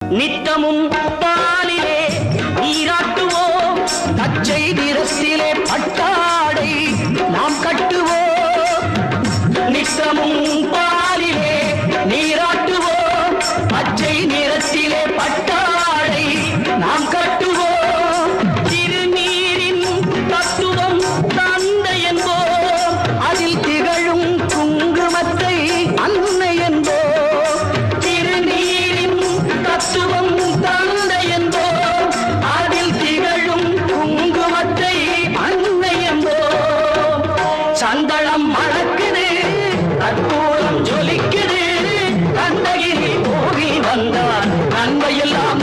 நித்தமும் பாலிலே நீராட்டுவோம் தச்சை நிறத்திலே பட்டாடை நாம் கட்டுவோம் நித்தமும் பாலிலே நீராட்டுவோம் பச்சை நிறத்திலே பட்டாடை சந்தளம் மணக்குது கற்பூரம் ஜொலிக்குது. கந்தகிரி போகி வந்தான் நன்மையெல்லாம்